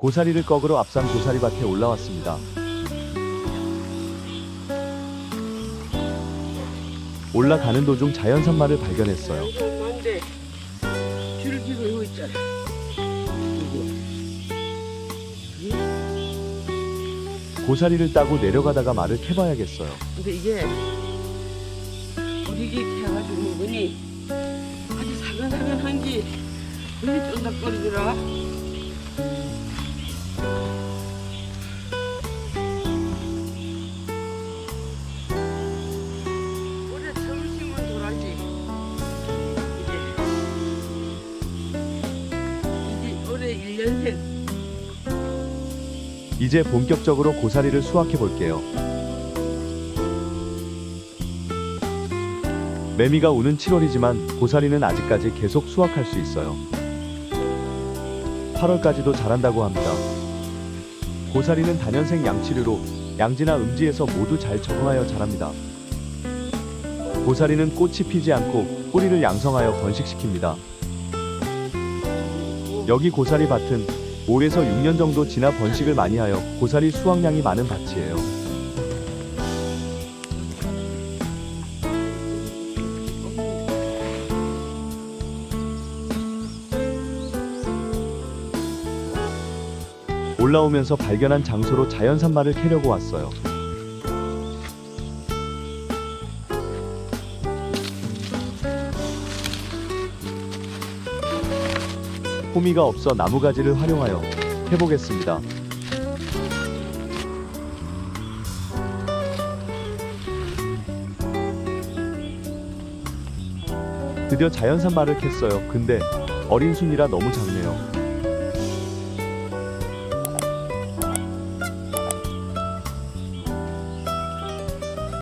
고사리를 꺾으러 앞산 고사리밭에 올라왔습니다. 올라가는 도중 자연산마를 발견했어요. 고사리를 따고 내려가다가 말을 캐봐야겠어요. 근데 이게 우리 게 해가지고 먹으니 아주 사근사근한 게 눈이 쫀득거리더라. 1년생 이제 본격적으로 고사리를 수확해 볼게요. 매미가 우는 7월이지만 고사리는 아직까지 계속 수확할 수 있어요. 8월까지도 자란다고 합니다. 고사리는 단연생 양치류로 양지나 음지에서 모두 잘 적응하여 자랍니다. 고사리는 꽃이 피지 않고 뿌리를 양성하여 번식시킵니다. 여기 고사리 밭은 5에서 6년 정도 지나 번식을 많이 하여 고사리 수확량이 많은 밭이에요. 올라오면서 발견한 장소로 자연산마를 캐려고 왔어요. 호미가 없어 나무가지를 활용하여 해보겠습니다. 드디어 자연산마를 캤어요. 근데 어린 순이라 너무 작네요.